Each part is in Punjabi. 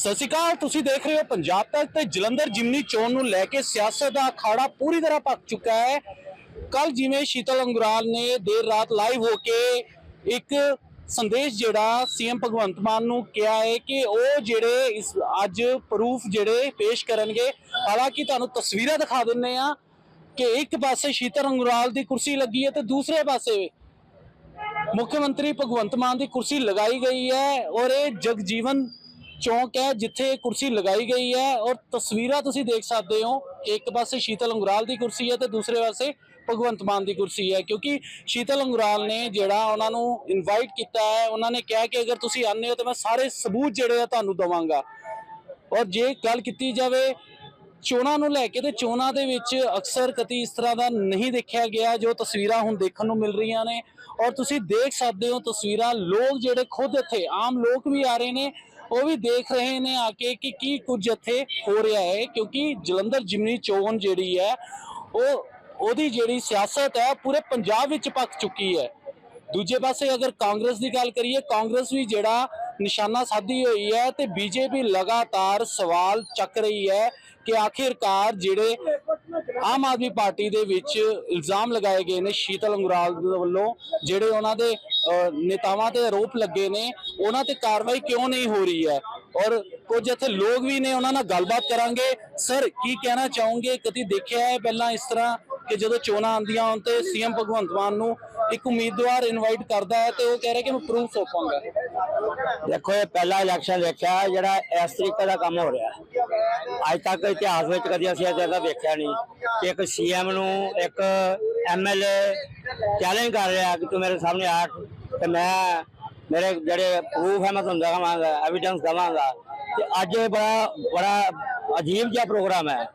ਸਤਿ ਸ਼੍ਰੀ ਅਕਾਲ, ਤੁਸੀਂ ਦੇਖ ਰਹੇ ਹੋ ਪੰਜਾਬ ਤੱਕ ਤੇ ਜਲੰਧਰ ਜਿਮਨੀ ਚੋਣ ਨੂੰ ਲੈ ਕੇ ਸਿਆਸਤ ਦਾ ਅਖਾੜਾ ਪੂਰੀ ਤਰ੍ਹਾਂ ਪੱਕ ਚੁੱਕਾ ਹੈ। ਕੱਲ ਜਿਵੇਂ ਸ਼ੀਤਲ ਅੰਗਰਾਲ ਨੇ ਦੇਰ ਰਾਤ ਲਾਈਵ ਹੋ ਕੇ ਇੱਕ ਸੰਦੇਸ਼ ਜਿਹੜਾ ਸੀਐਮ ਭਗਵੰਤ ਮਾਨ ਨੂੰ ਕਿਹਾ ਹੈ ਕਿ ਉਹ ਜਿਹੜੇ ਇਸ ਅੱਜ ਪ੍ਰੂਫ ਜਿਹੜੇ ਪੇਸ਼ ਕਰਨਗੇ, ਹਾਲਾਂਕਿ ਤੁਹਾਨੂੰ ਤਸਵੀਰਾਂ ਦਿਖਾ ਦਿੰਨੇ ਆ ਕਿ ਇੱਕ ਪਾਸੇ ਸ਼ੀਤਲ ਅੰਗਰਾਲ ਦੀ ਕੁਰਸੀ ਲੱਗੀ ਹੈ ਤੇ ਦੂਸਰੇ ਪਾਸੇ ਮੁੱਖ ਮੰਤਰੀ ਭਗਵੰਤ ਮਾਨ ਦੀ ਕੁਰਸੀ ਲਗਾਈ ਗਈ ਹੈ ਔਰ ਇਹ ਜਗਜੀਵਨ ਚੌਂਕ ਹੈ ਜਿੱਥੇ ਕੁਰਸੀ ਲਗਾਈ ਗਈ ਹੈ ਔਰ ਤਸਵੀਰਾਂ ਤੁਸੀਂ ਦੇਖ ਸਕਦੇ ਹੋ। ਇੱਕ ਪਾਸੇ ਸ਼ੀਤਲ ਅੰਗਰਾਲ ਦੀ ਕੁਰਸੀ ਹੈ ਤੇ ਦੂਸਰੇ ਪਾਸੇ ਭਗਵੰਤ ਮਾਨ ਦੀ ਕੁਰਸੀ ਹੈ ਕਿਉਂਕਿ ਸ਼ੀਤਲ ਅੰਗਰਾਲ ਨੇ ਜਿਹੜਾ ਉਹਨਾਂ ਨੂੰ ਇਨਵਾਈਟ ਕੀਤਾ ਹੈ, ਉਹਨਾਂ ਨੇ ਕਿਹਾ ਕਿ ਅਗਰ ਤੁਸੀਂ ਆਨੇ ਹੋ ਤਾਂ ਮੈਂ ਸਾਰੇ ਸਬੂਤ ਜਿਹੜੇ ਆ ਤੁਹਾਨੂੰ ਦਵਾਂਗਾ। ਔਰ ਜੇ ਗੱਲ ਕੀਤੀ ਜਾਵੇ ਚੋਣਾਂ ਨੂੰ ਲੈ ਕੇ ਤੇ ਚੋਣਾਂ ਦੇ ਵਿੱਚ ਅਕਸਰ ਕਦੀ ਇਸ ਤਰ੍ਹਾਂ ਦਾ ਨਹੀਂ ਦੇਖਿਆ ਗਿਆ ਜੋ ਤਸਵੀਰਾਂ ਹੁਣ ਦੇਖਣ ਨੂੰ ਮਿਲ ਰਹੀਆਂ ਨੇ। ਔਰ ਤੁਸੀਂ ਦੇਖ ਸਕਦੇ ਹੋ ਤਸਵੀਰਾਂ, ਲੋਕ ਜਿਹੜੇ ਖੁਦ ਇੱਥੇ, ਆਮ ਲੋਕ ਵੀ ਆ ਰਹੇ ਨੇ ਉਹ ਵੀ ਦੇਖ ਰਹੇ ਨੇ ਆ ਕੇ ਕਿ ਕੀ ਕੁਝ ਇੱਥੇ ਹੋ ਰਿਹਾ ਹੈ, ਕਿਉਂਕਿ ਜਲੰਧਰ ਜਿਮਨੀ ਚੋਣ ਜਿਹੜੀ ਹੈ, ਉਹ ਉਹਦੀ ਜਿਹੜੀ ਸਿਆਸਤ ਹੈ ਪੂਰੇ ਪੰਜਾਬ ਵਿੱਚ ਪੱਕ ਚੁੱਕੀ ਹੈ। ਦੂਜੇ ਪਾਸੇ ਅਗਰ ਕਾਂਗਰਸ ਦੀ ਗੱਲ ਕਰੀਏ, ਕਾਂਗਰਸ ਵੀ ਜਿਹੜਾ ਨਿਸ਼ਾਨਾ ਸਾਧੀ ਹੋਈ ਹੈ ਤੇ ਬੀਜੇਪੀ ਲਗਾਤਾਰ ਸਵਾਲ ਚੱਕ ਰਹੀ ਹੈ ਕਿ ਆਖਿਰਕਾਰ ਜਿਹੜੇ ਆਮ ਆਦਮੀ ਪਾਰਟੀ ਦੇ ਵਿੱਚ ਇਲਜ਼ਾਮ ਲਗਾਏ ਗਏ ਨੇ ਸ਼ੀਤਲ ਅੰਗਰਾਲ ਵੱਲੋਂ, ਜਿਹੜੇ ਉਹਨਾਂ ਦੇ ਨੇਤਾਵਾਂ ਤੇ ਆਰੋਪ ਲੱਗੇ ਨੇ, ਉਹਨਾਂ ਤੇ ਕਾਰਵਾਈ ਕਿਉਂ ਨਹੀਂ ਹੋ ਰਹੀ ਹੈ? ਔਰ ਕੁਝ ਇੱਥੇ ਲੋਕ ਵੀ ਨੇ, ਉਹਨਾਂ ਨਾਲ ਗੱਲਬਾਤ ਕਰਾਂਗੇ। ਸਰ, ਕੀ ਕਹਿਣਾ ਚਾਹੋਗੇ? ਕਦੀ ਦੇਖਿਆ ਹੈ ਪਹਿਲਾਂ ਇਸ ਤਰ੍ਹਾਂ ਕਿ ਜਦੋਂ ਚੋਣਾਂ ਆਉਂਦੀਆਂ ਹੋਣ ਤੇ ਸੀਐਮ ਭਗਵੰਤ ਮਾਨ ਨੂੰ ਇੱਕ ਉਮੀਦਵਾਰ ਇਨਵਾਈਟ ਕਰਦਾ ਹੈ ਤੇ ਉਹ ਕਹਿ ਰਿਹਾ ਕਿ ਮੈਂ ਪ੍ਰੂਫ ਸੌਂਪਾਂਗਾ? ਦੇਖੋ ਇਹ ਪਹਿਲਾ ਇਲੈਕਸ਼ਨ ਦੇਖਿਆ ਜਿਹੜਾ ਇਸ ਤਰੀਕੇ ਦਾ ਕੰਮ ਹੋ ਰਿਹਾ ਅੱਜ ਤੱਕ ਇਤਿਹਾਸ ਵਿੱਚ ਕਦੀ ਅਸੀਂ ਇਹਦਾ ਵੇਖਿਆ ਨਹੀਂ। ਕਿ ਇੱਕ ਸੀਐਮ ਨੂੰ ਇੱਕ ਐਮਐਲਏ ਚੈਲੰਜ ਕਰ ਰਿਹਾ ਕਿ ਤੂੰ ਮੇਰੇ ਸਾਹਮਣੇ ਆ, ਤੇ ਮੈਂ ਮੇਰੇ ਜਿਹੜੇ ਪ੍ਰੂਫ ਹੈ, ਮੈਂ ਤੁਹਾਨੂੰ ਦਵਾਂਗਾ ਐਵੀਡੈਂਸ ਦਵਾਂਗਾ। ਤੇ ਅੱਜ ਇਹ ਬੜਾ ਬੜਾ ਅਜੀਬ ਜਿਹਾ ਪ੍ਰੋਗਰਾਮ ਹੈ,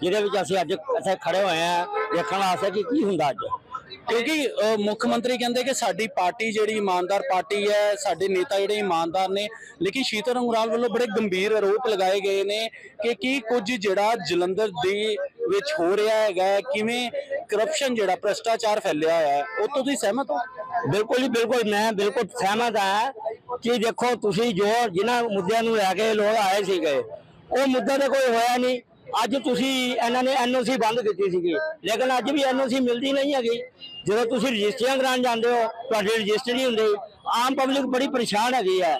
ਜਿਹਦੇ ਵਿੱਚ ਅਸੀਂ ਅੱਜ ਇੱਥੇ ਖੜੇ ਹੋਏ ਆ ਦੇਖਣ ਵਾਸਤੇ ਕਿ ਕੀ ਹੁੰਦਾ ਅੱਜ। ਕਿਉਂਕਿ ਅਹ, ਮੁੱਖ ਮੰਤਰੀ ਕਹਿੰਦੇ ਕਿ ਸਾਡੀ ਪਾਰਟੀ ਜਿਹੜੀ ਇਮਾਨਦਾਰ ਪਾਰਟੀ ਹੈ ਸਾਡੇ ਨੇਤਾ ਜਿਹੜੇ ਇਮਾਨਦਾਰ ਨੇ ਲੇਕਿਨ ਸ਼ੀਤਲ ਅੰਗਰਾਲ ਵੱਲੋਂ ਬੜੇ ਗੰਭੀਰ ਆਰੋਪ ਲਗਾਏ ਗਏ ਨੇ ਕਿ ਕੀ ਕੁਝ ਜਿਹੜਾ ਜਲੰਧਰ ਦੇ ਵਿੱਚ ਹੋ ਰਿਹਾ ਹੈਗਾ ਹੈ, ਕਿਵੇਂ ਕਰਪਸ਼ਨ ਜਿਹੜਾ ਭ੍ਰਸ਼ਟਾਚਾਰ ਫੈਲਿਆ ਹੋਇਆ ਹੈ ਉਹ ਤੋਂ ਤੁਸੀਂ ਸਹਿਮਤ ਹੋ? ਬਿਲਕੁਲ ਜੀ ਬਿਲਕੁਲ ਮੈਂ ਬਿਲਕੁਲ ਸਹਿਮਤ ਹਾਂ ਕਿ ਦੇਖੋ ਤੁਸੀਂ ਜੋ ਜਿਨ੍ਹਾਂ ਮੁੱਦਿਆਂ ਨੂੰ ਲੈ ਕੇ ਲੋਕ ਆਏ ਸੀਗੇ ਉਹ ਮੁੱਦਾ ਤੇ ਕੋਈ ਹੋਇਆ ਨਹੀਂ। ਅੱਜ ਤੁਸੀਂ ਇਹਨਾਂ ਨੇ ਐਨਓਸੀ ਬੰਦ ਕੀਤੀ ਸੀਗੀ ਲੇਕਿਨ ਅੱਜ ਵੀ ਐਨਓਸੀ ਮਿਲਦੀ ਨਹੀਂ ਹੈਗੀ। ਜਦੋਂ ਤੁਸੀਂ ਰਜਿਸਟਰੀਆਂ ਕਰਾਉਣ ਜਾਂਦੇ ਹੋ, ਤੁਹਾਡੀ ਰਜਿਸਟਰੀ ਨਹੀਂ ਹੁੰਦੀ। ਆਮ ਪਬਲਿਕ ਬੜੀ ਪਰੇਸ਼ਾਨ ਹੈਗੀ ਹੈ।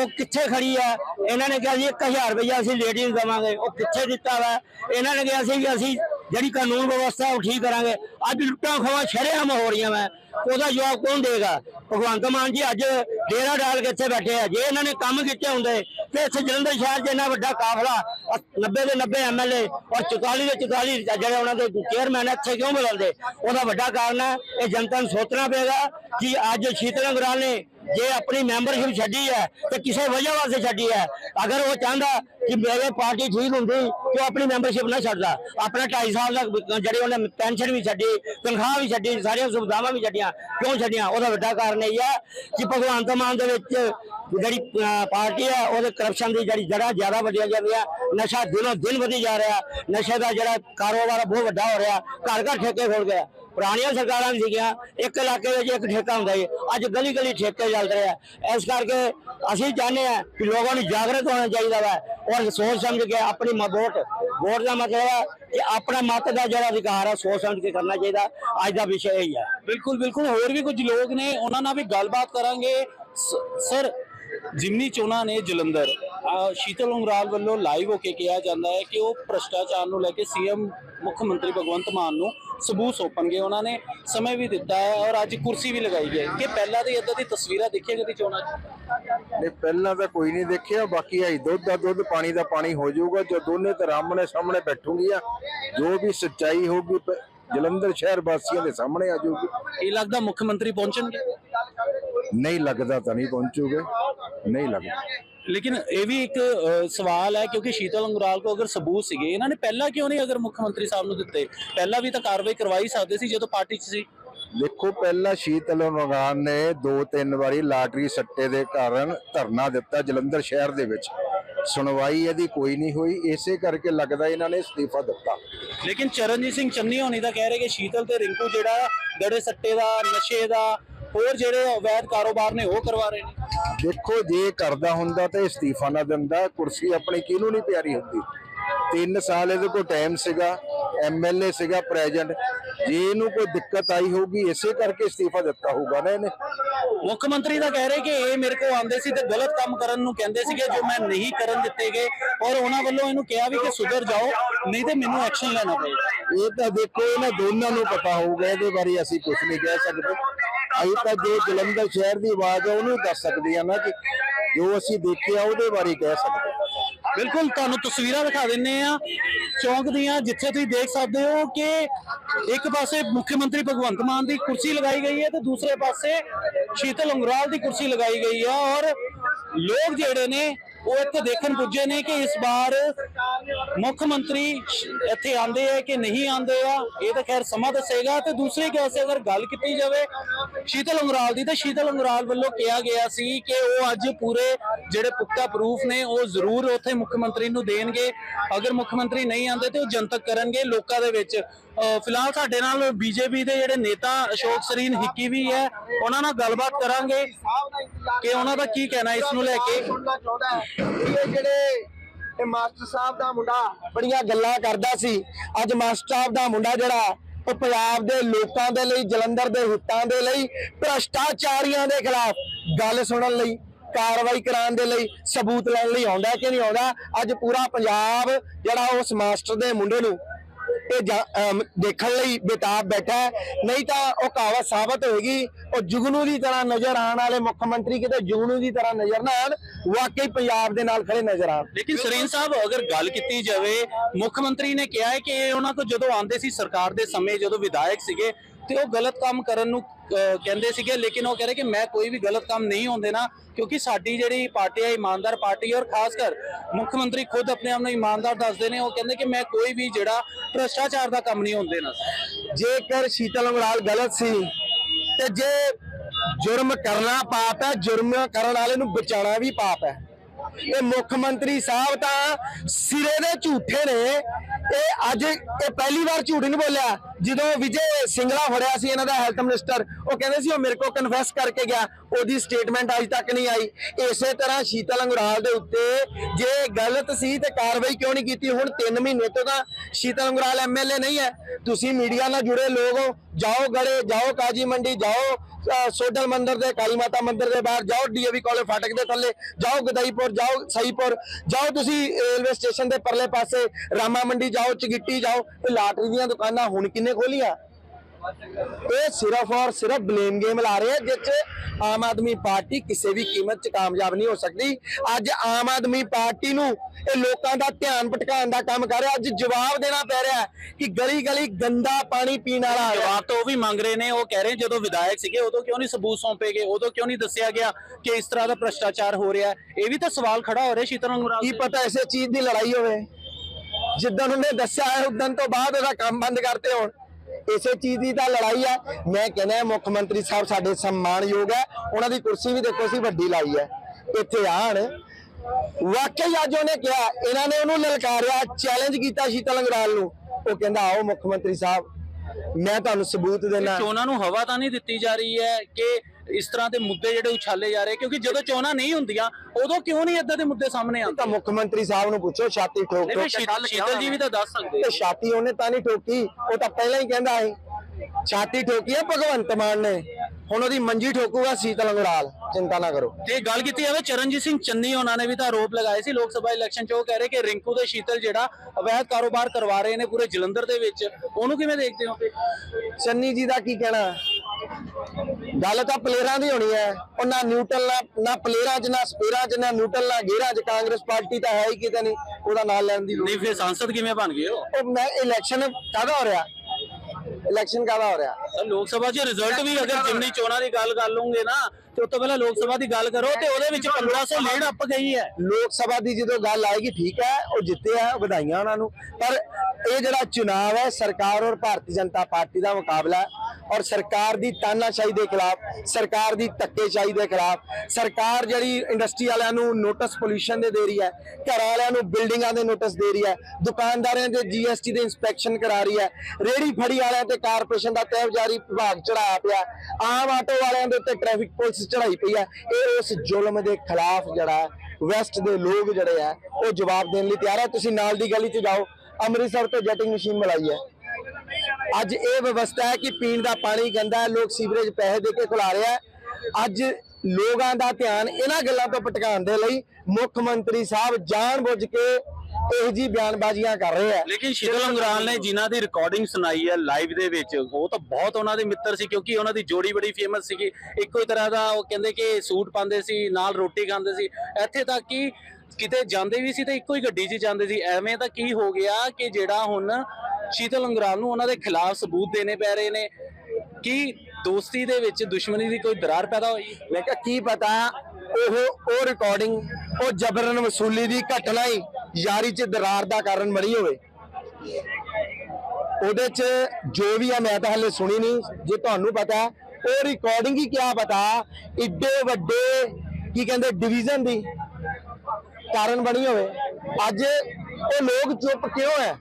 ਉਹ ਕਿੱਥੇ ਖੜੀ ਹੈ? ਇਹਨਾਂ ਨੇ ਕਿਹਾ ਜੀ 1000 ਰੁਪਇਆ ਅਸੀਂ ਲੇਡੀਜ਼ ਦੇਵਾਂਗੇ। ਉਹ ਕਿੱਥੇ ਦਿੱਤਾ ਵਾ? ਇਹਨਾਂ ਨੇ ਕਿਹਾ ਸੀ ਵੀ ਅਸੀਂ ਜਿਹੜੀ ਕਾਨੂੰਨ ਵਿਵਸਥਾ ਉਹ ਠੀਕ ਕਰਾਂਗੇ। ਅੱਜ ਲੁੱਟਾਂ ਖੋਹਾਂ ਸ਼ਰੇਆਮ ਹੋ ਰਹੀਆਂ ਵਾ। ਉਹਦਾ ਜਵਾਬ ਕੌਣ ਦੇਗਾ? ਭਗਵੰਤ ਮਾਨ ਜੀ ਅੱਜ ਡੇਰਾ ਡਾਲ ਕੇ ਇੱਥੇ ਬੈਠੇ ਆ। ਜੇ ਇਹਨਾਂ ਨੇ ਕੰਮ ਕੀਤੇ ਹੁੰਦੇ, ਤੇ ਇੱਥੇ ਜਲੰਧਰ ਸ਼ਹਿਰ 'ਚ ਇੰਨਾ ਵੱਡਾ ਕਾਫਲਾ ਅ- 90 ਦੇ 90 ਐਮਐਲਏ ਔਰ 44 ਦੇ 44 ਜਿਹੜੇ ਉਹਨਾਂ ਦੇ ਚੇਅਰਮੈਨ ਇੱਥੇ ਕਿਉਂ ਬਦਲਦੇ? ਉਹਦਾ ਵੱਡਾ ਕਾਰਨ ਹੈ ਇਹ ਜਨਤਾ ਨੂੰ ਸੋਚਣਾ ਪਏਗਾ ਕਿ ਅੱਜ ਸ਼ੀਤਲ ਅੰਗਰਾਲ ਨੇ ਜੇ ਆਪਣੀ ਮੈਂਬਰਸ਼ਿਪ ਛੱਡੀ ਹੈ, ਤੇ ਕਿਸੇ ਵਜ੍ਹਾ ਵਾਸਤੇ ਛੱਡੀ ਹੈ, ਅਗਰ ਉਹ ਚਾਹੁੰਦਾ ਕਿ ਮੇਰੇ ਪਾਰਟੀ ਠੀਕ ਹੁੰਦੀ, ਤੇ ਉਹ ਆਪਣੀ ਮੈਂਬਰਸ਼ਿਪ ਨਾ ਛੱਡਦਾ। ਆਪਣਾ 2.5 ਸਾਲ ਦਾ ਜਿਹੜੇ ਉਹਨੇ ਪੈਨਸ਼ਨ ਵੀ ਛੱਡੀ, ਤਨਖਾਹ ਵੀ ਛੱਡੀ, ਸਾਰੀਆਂ ਸੁਵਿਧਾਵਾਂ ਵੀ ਛੱਡੀਆਂ, ਕਿਉਂ ਛੱਡੀਆਂ? ਉਹਦਾ ਵੱਡਾ ਕਾਰਨ ਇਹ ਹੈ ਕਿ ਭਗਵੰਤ ਮਾਨ ਦੇ ਵਿੱਚ ਜਿਹੜੀ ਪਾਰਟੀ ਹੈ, ਉਹਦੇ ਕਰਪਸ਼ਨ ਦੀ ਜਿਹੜੀ ਜੜਾ ਜ਼ਿਆਦਾ ਵੱਡੀਆਂ ਜਾਂਦੀਆਂ, ਨਸ਼ਾ ਦਿਨੋਂ ਦਿਨ ਵਧੀ ਜਾ ਰਿਹਾ, ਨਸ਼ੇ ਦਾ ਜਿਹੜਾ ਕਾਰੋਬਾਰ ਬਹੁਤ ਵੱਡਾ ਹੋ ਰਿਹਾ ਘਰ ਘਰ ਠੇਕੇ ਖੋਲ ਗਿਆ। ਪੁਰਾਣੀਆਂ ਸਰਕਾਰਾਂ ਵੀ ਸੀਗੀਆਂ, ਇੱਕ ਇਲਾਕੇ ਵਿੱਚ ਇੱਕ ਠੇਕਾ ਹੁੰਦਾ ਸੀ, ਅੱਜ ਗਲੀ ਗਲੀ ਠੇਕੇ ਚੱਲ ਰਹੇ ਆ। ਇਸ ਕਰਕੇ ਅਸੀਂ ਚਾਹੁੰਦੇ ਆ ਕਿ ਲੋਕਾਂ ਨੂੰ ਜਾਗਰੂਕ ਹੋਣਾ ਚਾਹੀਦਾ ਵਾ ਔਰ ਸੋਚ ਸਮਝ ਕੇ ਆਪਣੀ ਮ- ਵੋਟ ਵੋਟ ਦਾ ਮਤਲਬ ਹੈ ਕਿ ਆਪਣਾ ਮਤ ਦਾ ਜਿਹੜਾ ਅਧਿਕਾਰ ਹੈ ਸੋਚ ਸਮਝ ਕੇ ਕਰਨਾ ਚਾਹੀਦਾ। ਅੱਜ ਦਾ ਵਿਸ਼ਾ ਇਹ ਹੀ ਹੈ ਬਿਲਕੁਲ ਬਿਲਕੁਲ। ਹੋਰ ਵੀ ਕੁਝ ਲੋਕ ਨੇ, ਉਹਨਾਂ ਨਾਲ ਵੀ ਗੱਲਬਾਤ ਕਰਾਂਗੇ। ਸ- ਸਰ ਜਿਮਨੀ ਚੋਣਾਂ ਨੇ ਜਲੰਧਰ ਸ਼ੀਤਲ ਉਂਗਰਾਲ ਵੱਲੋਂ ਲਾਈਵ ਹੋ ਕੇ ਕਿਹਾ ਜਾਂਦਾ ਹੈ ਕਿ ਉਹ ਭ੍ਰਸ਼ਟਾਚਾਰ ਨੂੰ ਲੈ ਕੇ ਸੀਐਮ ਮੁੱਖ ਮੰਤਰੀ ਭਗਵੰਤ ਮਾਨ ਨੂੰ ਸਬੂਤ ਸੌਂਪਣਗੇ। ਉਹਨਾਂ ਨੇ ਸਮੇਂ ਵੀ ਦਿੱਤਾ ਹੈ ਔਰ ਅੱਜ ਕੁਰਸੀ ਵੀ ਲਗਾਈ ਹੈ। ਕਿ ਪਹਿਲਾਂ ਦੀ ਇਦਾਂ ਦੀ ਤਸਵੀਰਾਂ ਦੇਖੀਆਂ ਕਦੀ ਚੋਣਾਂ 'ਚ? ਨੇ ਪਹਿਲਾਂ ਤਾਂ ਕੋਈ ਨਹੀਂ ਦੇਖਿਆ ਬਾਕੀ ਆਈ ਦੁੱਧ ਦਾ ਦੁੱਧ ਪਾਣੀ ਦਾ ਪਾਣੀ ਹੋ ਜਾਊਗਾ। ਜੋ ਦੋਨੇ ਧਿਰਾਂ ਆਮਣੇ ਸਾਹਮਣੇ ਬੈਠੂਗੀਆਂ ਜੋ ਵੀ ਸੱਚਾਈ ਹੋਊਗੀ ਜਲੰਧਰ ਸ਼ਹਿਰ ਵਾਸੀਆਂ ਦੇ ਸਾਹਮਣੇ ਆ ਜਾਊਗੀ। ਇਹ ਲੱਗਦਾ ਮੁੱਖ ਮੰਤਰੀ ਪਹੁੰਚਣਗੇ? ਨਹੀਂ ਲੱਗਦਾ ਤਾਂ ਨਹੀਂ ਪਹੁੰਚੂਗੇ। ਨਹੀਂ ਲੱਗਦਾ। ਲੇਕਿਨ ਇਹ ਵੀ ਇੱਕ ਸਵਾਲ ਹੈ ਕਿਉਂਕਿ ਸ਼ੀਤਲ ਅੰਗਰਾਲ ਕੋ ਅਗਰ ਸਬੂਤ ਸੀਗੇ ਇਹਨਾਂ ਨੇ ਪਹਿਲਾਂ ਕਿਉਂ ਨਹੀਂ ਅਗਰ ਮੁੱਖ ਮੰਤਰੀ ਸਾਹਿਬ ਨੂੰ ਦਿੱਤੇ? ਪਹਿਲਾਂ ਵੀ ਤਾਂ ਕਾਰਵਾਈ ਕਰਵਾਈ ਸਕਦੇ ਸੀ ਜਦੋਂ ਪਾਰਟੀ 'ਚ ਸੀ। ਦੇਖੋ ਪਹਿਲਾਂ ਸ਼ੀਤਲ ਨਗਾਨ ਨੇ ਦੋ ਤਿੰਨ ਵਾਰੀ ਲਾਟਰੀ ਸੱਟੇ ਦੇ ਕਾਰਨ ਧਰਨਾ ਦਿੱਤਾ ਜਲੰਧਰ ਸ਼ਹਿਰ ਦੇ ਵਿੱਚ। ਸੁਣਵਾਈ ਇਹਦੀ ਕੋਈ ਨਹੀਂ ਹੋਈ ਇਸੇ ਕਰਕੇ ਲੱਗਦਾ ਇਹਨਾਂ ਨੇ ਅਸਤੀਫਾ ਦਿੱਤਾ। ਲੇਕਿਨ ਚਰਨਜੀਤ ਸਿੰਘ ਚੰਨੀ ਹੋਣੀ ਤਾਂ ਕਹਿ ਰਹੇ ਕਿ ਸ਼ੀਤਲ ਤੇ ਰਿੰਕੂ ਜਿਹੜਾ ਗੜੇ ਸੱਟੇ ਦਾ ਨਸ਼ੇ ਦਾ ਹੋਰ ਜਿਹੜੇ ਅਵੈਧ ਕਾਰੋਬਾਰ ਨੇ ਉਹ ਕਰਵਾ ਰਹੇ ਨੇ। ਦੇਖੋ ਜੇ ਕਰਦਾ ਹੁੰਦਾ ਤਾਂ ਇਸਤੀਫਾ ਨਾ ਦਿੰਦਾ ਕੁਰਸੀ ਆਪਣੀ ਕਿਹਨੂੰ ਨਹੀਂ ਪਿਆਰੀ ਹੁੰਦੀ? 3 ਸਾਲ ਇਹਦੇ ਕੋਲ ਟਾਈਮ ਸੀਗਾ ਐਮਐਲਏ ਸੀਗਾ ਪ੍ਰੈਜ਼ੀਡੈਂਟ ਜੇ ਇਹਨੂੰ ਕੋਈ ਦਿੱਕਤ ਆਈ ਹੋਊਗੀ ਇਸੇ ਕਰਕੇ ਇਸਤੀਫਾ ਦਿੱਤਾ ਹੋਊਗਾ ਨਾ ਇਹਨੇ। ਮੁੱਖ ਮੰਤਰੀ ਤਾਂ ਕਹਿ ਰਹੇ ਕਿ ਇਹ ਮੇਰੇ ਕੋਲ ਆਉਂਦੇ ਸੀ ਤੇ ਗਲਤ ਕੰਮ ਕਰਨ ਨੂੰ ਕਹਿੰਦੇ ਸੀਗੇ ਜੋ ਮੈਂ ਨਹੀਂ ਕਰਨ ਦਿੱਤੇ ਗਏ। ਔਰ ਉਹਨਾਂ ਵੱਲੋਂ ਇਹਨੂੰ ਕਿਹਾ ਵੀ ਕਿ ਸੁਧਰ ਜਾਓ ਨਹੀਂ ਤੇ ਮੈਨੂੰ ਐਕਸ਼ਨ ਲੈਣਾ ਪਏਗਾ। ਇਹ ਤਾਂ ਦੇਖੋ ਇਹਨਾਂ ਦੋਨਾਂ ਨੂੰ ਪਤਾ ਹੋਊਗਾ ਇਹਦੇ ਬਾਰੇ ਅਸੀਂ ਕੁਝ ਨਹੀਂ ਕਹਿ ਸਕਦੇ। ਅਸੀਂ ਤਾਂ ਜੋ ਜਲੰਧਰ ਸ਼ਹਿਰ ਦੀ ਆਵਾਜ਼ ਹੈ ਉਹਨੂੰ ਦੱਸ ਸਕਦੇ ਆ ਨਾ ਕਿ ਜੋ ਅਸੀਂ ਦੇਖਿਆ, ਉਹਦੇ ਬਾਰੇ ਕਹਿ ਸਕਦੇ ਬਿਲਕੁਲ, ਤੁਹਾਨੂੰ ਤਸਵੀਰਾਂ ਦਿਖਾ ਦਿੰਨੇ ਆ। ਚੌਂਕ ਦੀਆਂ, ਜਿੱਥੇ ਤੁਸੀਂ ਦੇਖ ਸਕਦੇ ਹੋ ਕਿ ਇੱਕ ਪਾਸੇ ਮੁੱਖ ਮੰਤਰੀ ਭਗਵੰਤ ਮਾਨ ਦੀ ਕੁਰਸੀ ਲਗਾਈ ਗਈ ਹੈ ਤੇ ਦੂਸਰੇ ਪਾਸੇ ਸ਼ੀਤਲ ਉਂਗਰਾਲ ਦੀ ਕੁਰਸੀ ਲਗਾਈ ਗਈ ਹੈ ਔਰ ਲੋਕ ਜਿਹੜੇ ਨੇ ਉਹ ਇੱਥੇ ਦੇਖਣ ਪੁੱਜੇ ਨੇ ਕਿ ਇਸ ਵਾਰ ਮੁੱਖ ਮੰਤਰੀ ਇੱਥੇ ਆਂਦੇ ਆ ਕਿ ਨਹੀਂ ਆਂਦੇ ਆ, ਇਹ ਤਾਂ ਖੈਰ ਸਮਾਂ ਦੱਸੇਗਾ ਤੇ ਦੂਸਰੇ ਪਾਸੇ ਅਗਰ ਗੱਲ ਕੀਤੀ ਜਾਵੇ, ਸ਼ੀਤਲ ਅੰਗਰਾਲ ਦੀ ਤਾਂ ਸ਼ੀਤਲ ਅੰਗਰਾਲ ਵੱਲੋਂ ਕਿਹਾ ਗਿਆ ਸੀ ਕਿ ਉਹ ਅੱਜ ਪੂਰੇ ਜਿਹੜੇ ਪੁਖਤਾ ਪ੍ਰੂਫ ਨੇ, ਉਹ ਜ਼ਰੂਰ ਉੱਥੇ ਮੁੱਖ ਮੰਤਰੀ ਨੂੰ ਦੇਣਗੇ। ਅਗਰ ਮੁੱਖ ਮੰਤਰੀ ਨਹੀਂ ਆਂਦੇ ਤੇ ਉਹ ਜਨਤਕ ਕਰਨਗੇ ਲੋਕਾਂ ਦੇ ਵਿੱਚ। ਫਿਲਹਾਲ ਸਾਡੇ ਨਾਲ ਬੀਜੇਪੀ ਦੇ ਜਿਹੜੇ ਨੇਤਾ ਅਸ਼ੋਕ ਸਰੀਨ, ਹਿੱਕੀ ਵੀ ਹੈ, ਉਹਨਾਂ ਨਾਲ ਗੱਲਬਾਤ ਕਰਾਂਗੇ ਕਿ ਉਹਨਾਂ ਦਾ ਕੀ ਕਹਿਣਾ ਇਸ ਨੂੰ ਲੈ ਕੇ। ਇਹ ਜਿਹੜੇ ਇਹ ਮਾਸਟਰ ਸਾਹਿਬ ਦਾ ਮੁੰਡਾ ਬੜੀਆਂ ਗੱਲਾਂ ਕਰਦਾ ਸੀ, ਅੱਜ ਮਾਸਟਰ ਸਾਹਿਬ ਦਾ ਮੁੰਡਾ ਜਿਹੜਾ ਉਹ ਪੰਜਾਬ ਦੇ ਲੋਕਾਂ ਦੇ ਲਈ, ਜਲੰਧਰ ਦੇ ਹਿੱਤਾਂ ਦੇ ਲਈ, ਭ੍ਰਸ਼ਟਾਚਾਰੀਆਂ ਦੇ ਖਿਲਾਫ ਗੱਲ ਸੁਣਨ ਲਈ, ਕਾਰਵਾਈ ਕਰਾਉਣ ਦੇ ਲਈ ਸਬੂਤ ਲੈਣ ਲਈ ਆਉਂਦਾ ਕਿ ਨਹੀਂ ਆਉਂਦਾ, ਅੱਜ ਪੂਰਾ ਪੰਜਾਬ ਜਿਹੜਾ ਉਸ ਮਾਸਟਰ ਦੇ ਮੁੰਡੇ ਨੂੰ ਇਹ ਦੇਖਣ ਲਈ ਬੇਤਾਬ ਬੈਠਾ ਨਹੀਂ ਤਾਂ ਉਹ ਕਹਾਵਤ ਸਾਬਤ ਹੋਏਗੀ ਉਹ ਜੁਗਨੂ ਦੀ ਤਰ੍ਹਾਂ ਨਜ਼ਰ ਆਉਣ ਵਾਲੇ ਮੁੱਖ ਮੰਤਰੀ ਕਿਤੇ ਜੁਗਨੂ ਦੀ ਤਰ੍ਹਾਂ ਨਜ਼ਰ ਨਾ ਆਉਣ, ਵਾਕਈ ਪੰਜਾਬ ਦੇ ਨਾਲ ਖੜੇ ਨਜ਼ਰ ਆਉਣ। ਲੇਕਿਨ ਸਰੀਨ ਸਾਹਿਬ, ਅਗਰ ਗੱਲ ਕੀਤੀ ਜਾਵੇ, ਮੁੱਖ ਮੰਤਰੀ ਨੇ ਕਿਹਾ ਹੈ ਕਿ ਇਹ ਉਹਨਾਂ ਤੋਂ ਜਦੋਂ ਆਉਂਦੇ ਸੀ ਸਰਕਾਰ ਦੇ ਸਮੇਂ, ਜਦੋਂ ਵਿਧਾਇਕ ਸੀਗੇ ਤੇ ਉਹ ਗਲਤ ਕੰਮ ਕਰਨ ਨੂੰ ਕਹਿੰਦੇ ਸੀਗੇ, ਲੇਕਿਨ ਉਹ ਕਹਿ ਰਹੇ ਕਿ ਮੈਂ ਕੋਈ ਵੀ ਗਲਤ ਕੰਮ ਨਹੀਂ ਹੋਣ ਦੇਣਾ ਕਿਉਂਕਿ ਸਾਡੀ ਜਿਹੜੀ ਪਾਰਟੀ ਹੈ, ਇਮਾਨਦਾਰ ਪਾਰਟੀ ਔਰ ਖਾਸ ਕਰ ਮੁੱਖ ਮੰਤਰੀ ਖੁਦ ਆਪਣੇ ਆਪ ਨੂੰ ਇਮਾਨਦਾਰ ਦੱਸਦੇ ਨੇ, ਉਹ ਕਹਿੰਦੇ ਕਿ ਮੈਂ ਕੋਈ ਵੀ ਜਿਹੜਾ ਭ੍ਰਸ਼ਟਾਚਾਰ ਦਾ ਕੰਮ ਨਹੀਂ ਹੋਣ ਨਾ। ਜੇਕਰ ਸ਼ੀਤਲ ਅੰਗਰਾਲ ਗਲਤ ਸੀ, ਤੇ ਜੇ ਜੁਰਮ ਕਰਨਾ ਪਾਪ ਹੈ, ਜੁਰਮ ਕਰਨ ਵਾਲੇ ਨੂੰ ਬਚਾਉਣਾ ਵੀ ਪਾਪ ਹੈ। ਇਹ ਮੁੱਖ ਮੰਤਰੀ ਸਾਹਿਬ ਤਾਂ ਸਿਰੇ ਦੇ ਝੂਠੇ ਨੇ। ਇਹ ਅੱਜ ਇਹ ਪਹਿਲੀ ਵਾਰ ਝੂਠ ਨਹੀਂ ਬੋਲਿਆ। ਜਦੋਂ ਵਿਜੇ ਸਿੰਗਲਾ ਫੜਿਆ ਸੀ ਇਹਨਾਂ ਦਾ ਹੈਲਥ ਮਿਨਿਸਟਰ ਉਹ ਕਹਿੰਦੇ ਸੀ ਉਹ ਮੇਰੇ ਕੋਲ ਕਨਫੈਸ ਕਰਕੇ ਗਿਆ, ਉਹਦੀ ਸਟੇਟਮੈਂਟ ਅਜੇ ਤੱਕ ਨਹੀਂ ਆਈ। ਇਸੇ ਤਰ੍ਹਾਂ ਸ਼ੀਤਲ ਅੰਗਰਾਲ ਦੇ ਉੱਤੇ ਜੇ ਗਲਤ ਸੀ ਤੇ ਕਾਰਵਾਈ ਕਿਉਂ ਨਹੀਂ ਕੀਤੀ? ਹੁਣ 3 ਮਹੀਨੇ ਤੋਂ ਤਾਂ ਸ਼ੀਤਲ ਅੰਗਰਾਲ ਐਮਐਲਏ ਨਹੀਂ ਹੈ। ਤੁਸੀਂ ਮੀਡੀਆ ਨਾਲ ਜੁੜੇ ਲੋਕ ਹੋ, ਜਾਓ ਗੜੇ ਜਾਓ ਕਾਜੀ ਮੰਡੀ, ਜਾਓ ਸੋਡਲ ਮੰਦਰ ਦੇ, ਕਾਲੀ ਮਾਤਾ ਮੰਦਰ ਦੇ ਬਾਹਰ, ਜਾਓ ਡੀਏਵੀ ਕਾਲਜ ਫਾਟਕ ਦੇ ਥੱਲੇ, ਜਾਓ ਗਦਾਈਪੁਰ, ਜਾਓ ਸਈਪੁਰ ਜਾਓ ਤੁਸੀਂ ਰੇਲਵੇ ਸਟੇਸ਼ਨ ਦੇ ਪਰਲੇ ਪਾਸੇ, ਰਾਮਾ ਮੰਡੀ ਜਾਓ, ਚਗਿੱਟੀ ਜਾਓ, ਇਹ ਲਾਟਰੀ ਦੀਆਂ ਦੁਕਾਨਾਂ ਹੁਣ ਕਿੰਨੀ ਖੋਲੀਆਂ। ਇਹ ਸਿਰਫ ਔਰ ਸਿਰਫ ਬਲੇਮ ਗੇਮ ਲਾ ਰਹੇ ਆ ਜਿਸ 'ਚ ਆਮ ਆਦਮੀ ਪਾਰਟੀ ਕਿਸੇ ਵੀ ਕੀਮਤ 'ਚ ਕਾਮਯਾਬ ਨਹੀਂ ਹੋ ਸਕਦੀ। ਅੱਜ ਆਮ ਆਦਮੀ ਪਾਰਟੀ ਨੂੰ ਇਹ ਲੋਕਾਂ ਦਾ ਧਿਆਨ ਭਟਕਾਉਣ ਦਾ ਕੰਮ ਕਰ ਰਿਹਾ। ਅੱਜ ਜਵਾਬ ਦੇਣਾ ਪੈ ਰਿਹਾ ਕਿ ਗਲੀ ਗਲੀ ਗੰਦਾ ਪਾਣੀ ਪੀਣ ਵਾਲਾ ਜਵਾਬ ਤਾਂ ਉਹ ਵੀ ਮੰਗ ਰਹੇ ਨੇ ਉਹ ਕਹਿ ਰਹੇ ਜਦੋਂ ਵਿਧਾਇਕ ਸੀਗੇ ਉਦੋਂ ਕਿਉਂ ਨਹੀਂ ਸਬੂਤ ਸੌਂਪੇ ਗਏ? ਉਦੋਂ ਕਿਉਂ ਨਹੀਂ ਦੱਸਿਆ ਗਿਆ ਕਿ ਇਸ ਤਰ੍ਹਾਂ ਦਾ ਭ੍ਰਸ਼ਟਾਚਾਰ ਹੋ ਰਿਹਾ ਇਹ ਵੀ ਤਾਂ ਸਵਾਲ ਖੜਾ ਹੋ ਰਿਹਾ ਸ਼ੀਤਲ ਅੰਗਰਾਲ ਕੀ ਪਤਾ ਇਸੇ ਚੀਜ਼ ਦੀ ਲੜਾਈ ਹੋਵੇ। ਜਿੱਦਣ ਉਹਨੇ ਦੱਸਿਆ ਹੈ ਉਦੋਂ ਤੋਂ ਬਾਅਦ ਉਹਦਾ ਕੰਮ ਬੰਦ ਕਰਤੇ ਹੋਣ। ਇਸੇ ਚੀਜ਼ ਦੀ ਤਾਂ ਲੜਾਈ ਹੈ ਮੈਂ ਕਹਿੰਦਾ ਮੁੱਖ ਮੰਤਰੀ ਸਾਹਿਬ ਸਾਡੇ ਸਨਮਾਨਯੋਗ ਹੈ। ਉਹਨਾਂ ਦੀ ਕੁਰਸੀ ਵੀ ਦੇਖੋ ਸੀ ਵੱਡੀ ਲਾਈ ਹੈ। ਇੱਥੇ ਆਣ। ਵਾਕਈ ਅੱਜ ਉਹਨੇ ਕਿਹਾ ਇਹਨਾਂ ਨੇ ਉਹਨੂੰ ਲਲਕਾਰਿਆ ਚੈਲੰਜ ਕੀਤਾ ਸ਼ੀਤਲ ਅੰਗਰਾਲ ਨੂੰ। ਉਹ ਕਹਿੰਦਾ ਆਓ ਮੁੱਖ ਮੰਤਰੀ ਸਾਹਿਬ ਮੈਂ ਤੁਹਾਨੂੰ ਸਬੂਤ ਦੇਣਾ ਚੋਣਾਂ ਨੂੰ ਹਵਾ ਤਾਂ ਨਹੀਂ ਦਿੱਤੀ ਜਾ ਰਹੀ ਹੈ ਕਿ ਇਸ ਤਰ੍ਹਾਂ ਦੇ ਮੁੱਦੇ ਜਿਹੜੇ ਉਛਾਲੇ ਜਾ ਰਹੇ ਕਿਉਂਕਿ ਜਦੋਂ ਚੋਣਾਂ ਨਹੀਂ ਹੁੰਦੀਆਂ ਉਦੋਂ ਕਿਉਂ ਨਹੀਂ ਇਦਾਂ ਦੇ ਮੁੱਦੇ ਸਾਹਮਣੇ ਆਉਂਦੇ? ਤਾਂ ਮੁੱਖ ਮੰਤਰੀ ਸਾਹਿਬ ਨੂੰ ਪੁੱਛੋ ਛਾਤੀ ਠੋਕ ਠੋਕ ਸ਼ੀਤਲ ਜੀ ਵੀ ਤਾਂ ਦੱਸ ਸਕਦੇ ਤੇ ਛਾਤੀ ਉਹਨੇ ਤਾਂ ਨਹੀਂ ਠੋਕੀ ਉਹ ਤਾਂ ਪਹਿਲਾਂ ਹੀ ਕਹਿੰਦਾ ਸੀ। ਛਾਤੀ ਠੋਕੀ ਹੈ ਭਗਵੰਤ ਮਾਨ ਨੇ। ਹੁਣ ਉਹਦੀ ਮੰਜੀ ਠੋਕੂਗਾ ਸੀਤਲ ਅੰਗਰਾਲ ਚਿੰਤਾ ਨਾ ਕਰੋ। ਤੇ ਗੱਲ ਕੀਤੀ ਜਾਵੇ ਚਰਨਜੀਤ ਸਿੰਘ ਚੰਨੀ ਉਹਨਾਂ ਨੇ ਵੀ ਤਾਂ ਆਰੋਪ ਲਗਾਏ ਸੀ ਲੋਕ ਸਭਾ ਇਲੈਕਸ਼ਨ 'ਚ ਉਹ ਕਹਿ ਰਹੇ ਕਿ ਰਿੰਕੂ ਤੇ ਸ਼ੀਤਲ ਜਿਹੜਾ ਅਵੈਧ ਕਾਰੋਬਾਰ ਕਰਵਾ ਰਹੇ ਨੇ ਪੂਰੇ ਜਲੰਧਰ ਦੇ ਵਿੱਚ। ਉਹਨੂੰ ਕਿਵੇਂ ਦੇਖਦੇ ਹੋ? ਚੰਨੀ ਜੀ ਦਾ ਕੀ ਕਹਿਣਾ? ਗੱਲ ਤਾਂ ਪਲੇਅਰਾਂ ਦੀ ਹੋਣੀ ਹੈ। ਉਹ ਨਾ ਨਿਊਟਰਲ ਨਾ ਪਲੇਅਰਾਂ 'ਚ ਨਾ ਸਪੇਅਰਾਂ 'ਚ ਨਾ ਨਾ ਗੇਅਰਾਂ 'ਚ। ਕਾਂਗਰਸ ਪਾਰਟੀ ਤਾਂ ਹੈ ਹੀ ਕਿਤੇ ਨਹੀਂ ਉਹਦਾ ਨਾਂ ਲੈਣ ਦੀ ਲੋੜ ਨਹੀਂ ਫਿਰ ਸੰਸਦ ਕਿਵੇਂ ਬਣ ਗਏ ਉਹ? ਮੈਂ ਇਲੈਕਸ਼ਨ ਕਾਹਦਾ ਹੋ ਰਿਹਾ? ਇਲੈਕਸ਼ਨ ਕਾਹਦਾ ਹੋ ਰਿਹਾ? ਲੋਕ ਸਭਾ 'ਚ ਰਿਜ਼ਲਟ ਵੀ ਅਗਰ ਜਿਮਨੀ ਚੋਣਾਂ ਦੀ ਗੱਲ ਕਰ ਲਓਗੇ ਨਾ ਤੇ ਉਸ ਤੋਂ ਪਹਿਲਾਂ ਲੋਕ ਸਭਾ ਦੀ ਗੱਲ ਕਰੋ ਤੇ ਉਹਦੇ ਵਿੱਚ 1500 ਲੀਡ ਅੱਪ ਗਈ ਹੈ। ਲੋਕ ਸਭਾ ਦੀ ਜਦੋਂ ਗੱਲ ਆਏਗੀ ਠੀਕ ਹੈ ਉਹ ਜਿੱਤੇ ਆ ਵਧਾਈਆਂ ਉਹਨਾਂ ਨੂੰ। ਪਰ ਇਹ ਜਿਹੜਾ ਚੁਣਾਵ ਹੈ ਸਰਕਾਰ ਔਰ ਭਾਰਤੀ ਜਨਤਾ ਪਾਰਟੀ ਦਾ ਮੁਕਾਬਲਾ ਹੈ। ਔਰ ਸਰਕਾਰ ਦੀ ਤਾਨਾਸ਼ਾਹੀ ਦੇ ਖਿਲਾਫ, ਸਰਕਾਰ ਦੀ ਧੱਕੇਸ਼ਾਹੀ ਦੇ ਖਿਲਾਫ, ਸਰਕਾਰ ਜਿਹੜੀ ਇੰਡਸਟਰੀ ਵਾਲਿਆਂ ਨੂੰ ਨੋਟਿਸ ਪੋਲੂਸ਼ਨ ਦੇ ਦੇ ਰਹੀ ਹੈ, ਘਰ ਵਾਲਿਆਂ ਨੂੰ ਬਿਲਡਿੰਗਾਂ ਦੇ ਨੋਟਿਸ ਦੇ ਰਹੀ ਹੈ, ਦੁਕਾਨਦਾਰਾਂ ਦੇ ਜੀਐਸਟੀ ਦੇ ਇਨਸਪੈਕਸ਼ਨ ਕਰਾ ਰਹੀ ਹੈ ਰੇੜੀ ਫੜੀ ਵਾਲਿਆਂ ਤੇ ਕਾਰਪੋਰੇਸ਼ਨ ਦਾ ਤਹਿਬ ਜਾਰੀ ਵਿਭਾਗ ਚੜਾਇਆ ਪਿਆ, ਆਮ ਆਟੋ ਵਾਲਿਆਂ ਦੇ ਉੱਤੇ ਟ੍ਰੈਫਿਕ ਪੁਲਿਸ ਚੜਾਈ ਪਈ ਹੈ, ਇਹ ਉਸ ਜ਼ੁਲਮ ਦੇ ਖਿਲਾਫ ਜਿਹੜਾ ਵੈਸਟ ਦੇ ਲੋਕ ਜਿਹੜੇ ਆ ਉਹ ਜਵਾਬ ਦੇਣ ਲਈ ਤਿਆਰ ਹੈ। ਤੁਸੀਂ ਨਾਲ ਦੀ ਗਲੀ 'ਚ ਜਾਓ, ਅੰਮ੍ਰਿਤਸਰ ਤੋਂ ਜੈਟਿੰਗ ਮਸ਼ੀਨ ਮਿਲਾਈ ਹੈ। ਅੱਜ ਇਹ ਵਿਵਸਥਾ ਹੈ ਕਿ ਪੀਣ ਦਾ ਪਾਣੀ ਗੰਦਾ ਹੈ ਲੋਕ ਸੀਵਰੇਜ ਪੈਸੇ ਦੇ ਕੇ ਖੁਲਾ ਰਿਹਾ ਹੈ। ਅੱਜ ਲੋਕਾਂ ਦਾ ਧਿਆਨ ਇਹਨਾਂ ਗੱਲਾਂ ਤੋਂ ਭਟਕਾਉਣ ਦੇ ਲਈ ਮੁੱਖ ਮੰਤਰੀ ਸਾਹਿਬ ਜਾਣਬੁੱਝ ਕੇ ਇਹੋ ਜੀ ਬਿਆਨਬਾਜ਼ੀਆਂ ਕਰ ਰਹੇ ਆ ਲੇਕਿਨ ਸ਼ੀਤਲ ਅੰਗਰਾਲ ਨੇ ਜਿਨ੍ਹਾਂ ਦੀ ਰਿਕਾਰਡਿੰਗ ਸੁਣਾਈ ਹੈ ਲਾਈਵ ਦੇ ਵਿੱਚ ਉਹ ਤਾਂ ਬਹੁਤ ਉਹਨਾਂ ਦੇ ਮਿੱਤਰ ਸੀ ਕਿਉਂਕਿ ਉਹਨਾਂ ਦੀ ਜੋੜੀ ਬੜੀ ਫੇਮਸ ਸੀਗੀ। ਇੱਕੋ ਹੀ ਤਰ੍ਹਾਂ ਦਾ ਉਹ ਕਹਿੰਦੇ ਕਿ ਸੂਟ ਪਾਉਂਦੇ ਸੀ ਨਾਲ ਰੋਟੀ ਖਾਂਦੇ ਸੀ। ਇੱਥੇ ਤੱਕ ਕਿ ਕਿਤੇ ਜਾਂਦੇ ਵੀ ਸੀ ਤੇ ਇੱਕੋ ਹੀ ਗੱਡੀ 'ਚ ਜਾਂਦੇ ਸੀ। ਐਵੇਂ ਤਾਂ ਕੀ ਹੋ ਗਿਆ ਕਿ ਜਿਹੜਾ ਹੁਣ ਸ਼ੀਤਲ ਅੰਗਰਾਲ ਨੂੰ ਉਹਨਾਂ ਦੇ ਖਿਲਾਫ ਸਬੂਤ ਦੇਣੇ ਪੈ ਰਹੇ ਨੇ? ਕਿ ਦੋਸਤੀ ਦੇ ਵਿੱਚ ਦੁਸ਼ਮਣੀ ਦੀ ਕੋਈ ਦਰਾਰ ਪੈਦਾ ਹੋਈ? ਮੈਂ ਕਿਹਾ, ਕੀ ਪਤਾ ਉਹ ਉਹ ਰਿਕਾਰਡਿੰਗ ਉਹ ਜਬਰਨ ਵਸੂਲੀ ਦੀ ਘਟਨਾ ਹੀ ਯਾਰੀ 'ਚ ਦਰਾਰ ਦਾ ਕਾਰਨ ਬਣੀ ਹੋਵੇ। ਉਹਦੇ 'ਚ ਜੋ ਵੀ ਆ, ਮੈਂ ਤਾਂ ਹਲੇ ਸੁਣੀ ਨਹੀਂ। ਜੇ ਤੁਹਾਨੂੰ ਪਤਾ, ਉਹ ਰਿਕਾਰਡਿੰਗ ਹੀ ਕਿਆ ਪਤਾ ਇੱਡੇ ਵੱਡੇ, ਕੀ ਕਹਿੰਦੇ ਡਿਵੀਜ਼ਨ ਦੀ। ਕਾਰਨ ਬਣੀ ਹੋਵੇ। ਅੱਜ ਉਹ ਲੋਕ ਚੁੱਪ ਕਿਉਂ ਹੈ?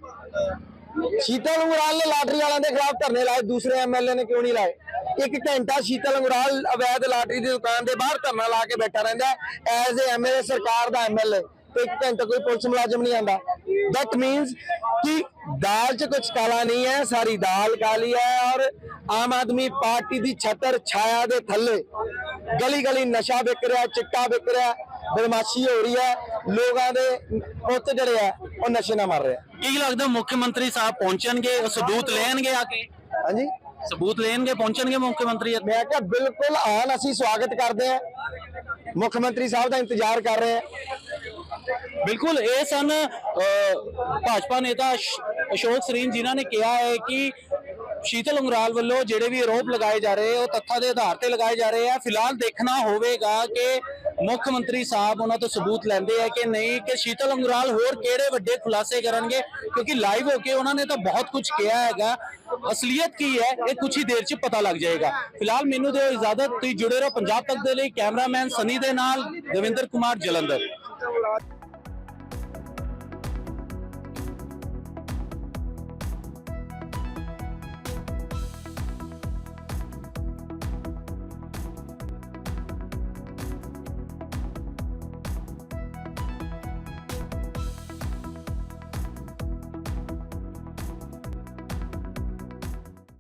ਸ਼ੀਤਲ ਅੰਗਰਾਲ ਨੇ ਲਾਟਰੀ ਵਾਲਿਆਂ ਦੇ ਖਿਲਾਫ ਧਰਨੇ ਲਾਏ, ਦੂਸਰੇ ਐਮਐਲਏ ਨੇ ਕਿਉਂ ਨਹੀਂ ਲਾਏ? ਇੱਕ ਘੰਟਾ ਸ਼ੀਤਲ ਅੰਗਰਾਲ ਅਵੈਧ ਲਾਟਰੀ ਦੀ ਦੁਕਾਨ ਦੇ ਬਾਹਰ ਧਰਨਾ ਲਾ ਕੇ ਬੈਠਾ ਰਹਿੰਦਾ ਐਜ਼ ਏ ਐਮਐਲਏ ਸਰਕਾਰ ਦਾ ਐਮਐਲਏ ਤੇ ਇੱਕ ਘੰਟਾ ਕੋਈ ਪੁਲਿਸ ਮੁਲਾਜ਼ਮ ਨਹੀਂ ਆਂਦਾ ਦੈਟ ਮੀਨਸ ਕਿ ਦਾਲ 'ਚ ਕੁਝ ਕਾਲਾ ਨਹੀਂ ਹੈ, ਸਾਰੀ ਦਾਲ ਕਾਲੀ ਹੈ ਔਰ ਆਮ ਆਦਮੀ ਪਾਰਟੀ ਦੀ ਛਤਰ ਛਾਇਆ ਦੇ ਥੱਲੇ। ਗਲੀ ਗਲੀ ਨਸ਼ਾ ਵਿਕ ਰਿਹਾ, ਚਿੱਟਾ ਵਿਕ ਰਿਹਾ। ਬਦਮਾਸ਼ੀ ਹੋ ਰਹੀ ਹੈ ਲੋਕਾਂ ਦੇ ਪੁੱਤ ਜਿਹੜੇ ਆ ਉਹ ਨਸ਼ੇ ਨਾਲ ਮਰ ਰਹੇ ਆ। ਕੀ ਲੱਗਦਾ ਮੁੱਖ ਮੰਤਰੀ ਸਾਹਿਬ ਪਹੁੰਚਣਗੇ ਉਹ ਸਬੂਤ ਲੈਣਗੇ ਆ ਕੇ? ਹਾਂਜੀ। ਸਬੂਤ ਲੈਣਗੇ ਪਹੁੰਚਣਗੇ ਮੁੱਖ ਮੰਤਰੀ? ਮੈਂ ਕਿਹਾ ਬਿਲਕੁਲ ਆਨ ਅਸੀਂ ਸਵਾਗਤ ਕਰਦੇ ਹਾਂ। ਮੁੱਖ ਮੰਤਰੀ ਸਾਹਿਬ ਦਾ ਇੰਤਜ਼ਾਰ ਕਰ ਰਹੇ ਹਾਂ। ਬਿਲਕੁਲ ਇਹ ਸਨ ਭਾਜਪਾ ਨੇਤਾ ਅਸ਼- ਅਸ਼ੋਕ ਸਰੀਨ ਜਿਨ੍ਹਾਂ ਨੇ ਕਿਹਾ ਹੈ ਕਿ ਸ਼ੀਤਲ ਉਂਗਰਾਲ ਵੱਲੋਂ ਜਿਹੜੇ ਵੀ ਆਰੋਪ ਲਗਾਏ ਜਾ ਰਹੇ ਉਹ ਤੱਥਾਂ ਦੇ ਆਧਾਰ ਤੇ ਲਗਾਏ ਜਾ ਰਹੇ ਆ। ਫਿਲਹਾਲ ਦੇਖਣਾ ਹੋਵੇਗਾ ਕਿ ਮੁੱਖ ਮੰਤਰੀ ਸਾਹਿਬ ਉਹਨਾਂ ਤੋਂ ਸਬੂਤ ਲੈਂਦੇ ਆ ਕਿ ਨਹੀਂ, ਕਿ ਸ਼ੀਤਲ ਅੰਗਰਾਲ ਹੋਰ ਕਿਹੜੇ ਵੱਡੇ ਖੁਲਾਸੇ ਕਰਨਗੇ? ਕਿਉਂਕਿ ਲਾਈਵ ਹੋ ਕੇ ਉਹਨਾਂ ਨੇ ਤਾਂ ਬਹੁਤ ਕੁਝ ਕਿਹਾ ਹੈਗਾ। ਅਸਲੀਅਤ ਕੀ ਹੈ, ਇਹ ਕੁਝ ਹੀ ਦੇਰ 'ਚ ਪਤਾ ਲੱਗ ਜਾਏਗਾ। ਫਿਲਹਾਲ ਮੈਨੂੰ ਦਿਓ ਇਜਾਜ਼ਤ ਤੁਸੀਂ ਜੁੜੇ ਰਹੋ ਪੰਜਾਬ ਤੱਕ ਦੇ ਲਈ, ਕੈਮਰਾਮੈਨ ਸਨੀ ਦੇ ਨਾਲ ਦਵਿੰਦਰ ਕੁਮਾਰ ਜਲੰਧਰ।